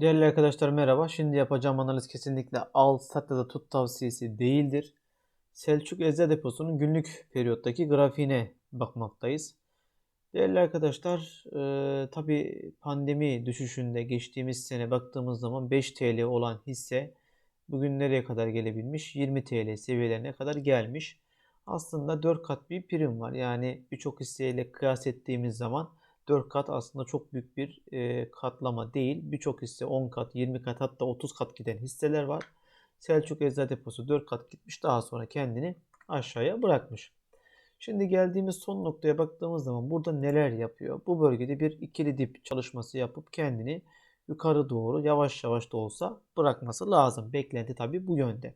Değerli arkadaşlar merhaba. Şimdi yapacağım analiz kesinlikle al, sat ya da tut tavsiyesi değildir. Selçuk Eczacı Deposu'nun günlük periyottaki grafiğine bakmaktayız. Değerli arkadaşlar, e, tabi pandemi düşüşünde geçtiğimiz sene baktığımız zaman 5 TL olan hisse bugün nereye kadar gelebilmiş? 20 TL seviyelerine kadar gelmiş. Aslında 4 kat bir prim var. Yani birçok hisseyle kıyas ettiğimiz zaman 4 kat aslında çok büyük bir e, katlama değil. Birçok hisse 10 kat, 20 kat hatta 30 kat giden hisseler var. Selçuk Eczacı Deposu 4 kat gitmiş daha sonra kendini aşağıya bırakmış. Şimdi geldiğimiz son noktaya baktığımız zaman burada neler yapıyor? Bu bölgede bir ikili dip çalışması yapıp kendini yukarı doğru yavaş yavaş da olsa bırakması lazım. Beklenti tabii bu yönde.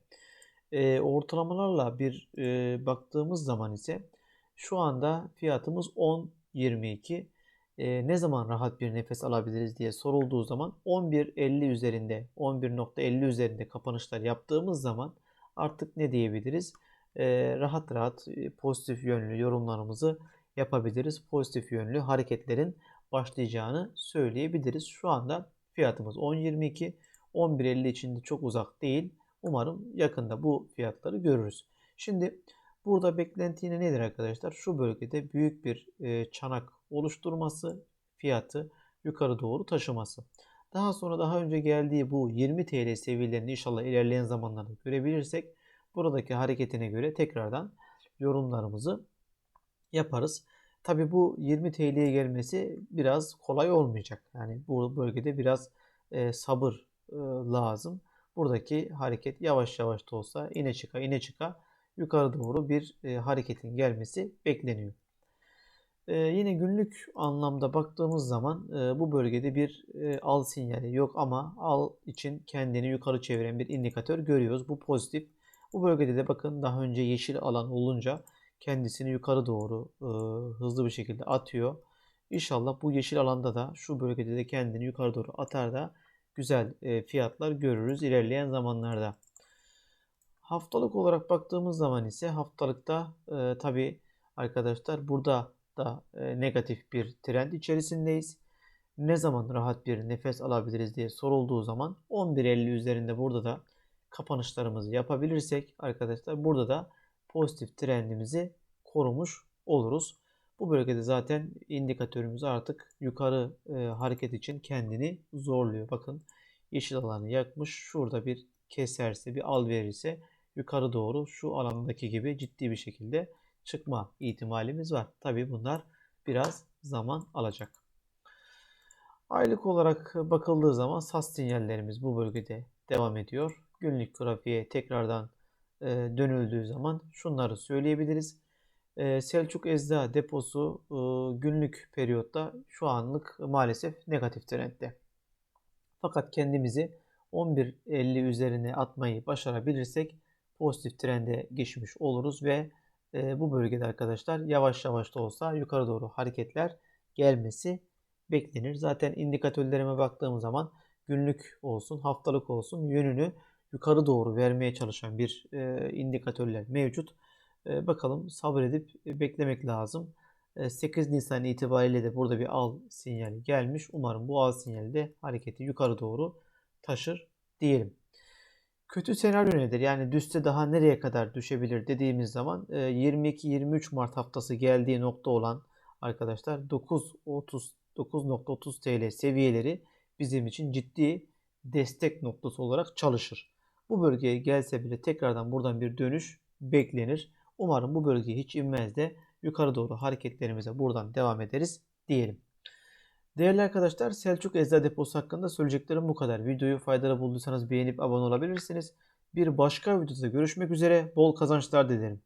E, ortalamalarla bir e, baktığımız zaman ise şu anda fiyatımız 10.22 e, ne zaman rahat bir nefes alabiliriz diye sorulduğu zaman 11.50 üzerinde 11.50 üzerinde kapanışlar yaptığımız zaman artık ne diyebiliriz? E, rahat rahat e, pozitif yönlü yorumlarımızı yapabiliriz. Pozitif yönlü hareketlerin başlayacağını söyleyebiliriz. Şu anda fiyatımız 10.22 11.50 içinde çok uzak değil. Umarım yakında bu fiyatları görürüz. Şimdi burada beklenti yine nedir arkadaşlar? Şu bölgede büyük bir e, çanak oluşturması, fiyatı yukarı doğru taşıması. Daha sonra daha önce geldiği bu 20 TL seviyelerini inşallah ilerleyen zamanlarda görebilirsek buradaki hareketine göre tekrardan yorumlarımızı yaparız. Tabi bu 20 TL'ye gelmesi biraz kolay olmayacak. Yani bu bölgede biraz e, sabır e, lazım. Buradaki hareket yavaş yavaş da olsa ine çıka ine çıka yukarı doğru bir e, hareketin gelmesi bekleniyor. Ee, yine günlük anlamda baktığımız zaman e, bu bölgede bir e, al sinyali yok ama al için kendini yukarı çeviren bir indikatör görüyoruz. Bu pozitif. Bu bölgede de bakın daha önce yeşil alan olunca kendisini yukarı doğru e, hızlı bir şekilde atıyor. İnşallah bu yeşil alanda da şu bölgede de kendini yukarı doğru atar da güzel e, fiyatlar görürüz ilerleyen zamanlarda. Haftalık olarak baktığımız zaman ise haftalıkta e, tabi arkadaşlar burada da e, negatif bir trend içerisindeyiz. Ne zaman rahat bir nefes alabiliriz diye sorulduğu zaman 11.50 üzerinde burada da kapanışlarımızı yapabilirsek arkadaşlar burada da pozitif trendimizi korumuş oluruz. Bu bölgede zaten indikatörümüz artık yukarı e, hareket için kendini zorluyor. Bakın yeşil alanı yakmış. Şurada bir keserse bir al verirse yukarı doğru şu alandaki gibi ciddi bir şekilde çıkma ihtimalimiz var. Tabi bunlar biraz zaman alacak. Aylık olarak bakıldığı zaman SAS sinyallerimiz bu bölgede devam ediyor. Günlük grafiğe tekrardan e, dönüldüğü zaman şunları söyleyebiliriz. E, Selçuk Ezda deposu e, günlük periyotta şu anlık maalesef negatif trendde. Fakat kendimizi 11.50 üzerine atmayı başarabilirsek pozitif trende geçmiş oluruz ve e, bu bölgede arkadaşlar yavaş yavaş da olsa yukarı doğru hareketler gelmesi beklenir. Zaten indikatörlerime baktığım zaman günlük olsun, haftalık olsun yönünü yukarı doğru vermeye çalışan bir e, indikatörler mevcut. E, bakalım sabredip e, beklemek lazım. E, 8 Nisan itibariyle de burada bir al sinyali gelmiş. Umarım bu al sinyali de hareketi yukarı doğru taşır diyelim. Kötü senaryo nedir? Yani düşse daha nereye kadar düşebilir dediğimiz zaman 22-23 e, Mart haftası geldiği nokta olan arkadaşlar 9.30 9.30 TL seviyeleri bizim için ciddi destek noktası olarak çalışır. Bu bölgeye gelse bile tekrardan buradan bir dönüş beklenir. Umarım bu bölgeye hiç inmez de yukarı doğru hareketlerimize buradan devam ederiz diyelim. Değerli arkadaşlar Selçuk Eczacı Deposu hakkında söyleyeceklerim bu kadar. Videoyu faydalı bulduysanız beğenip abone olabilirsiniz. Bir başka videoda görüşmek üzere. Bol kazançlar dilerim.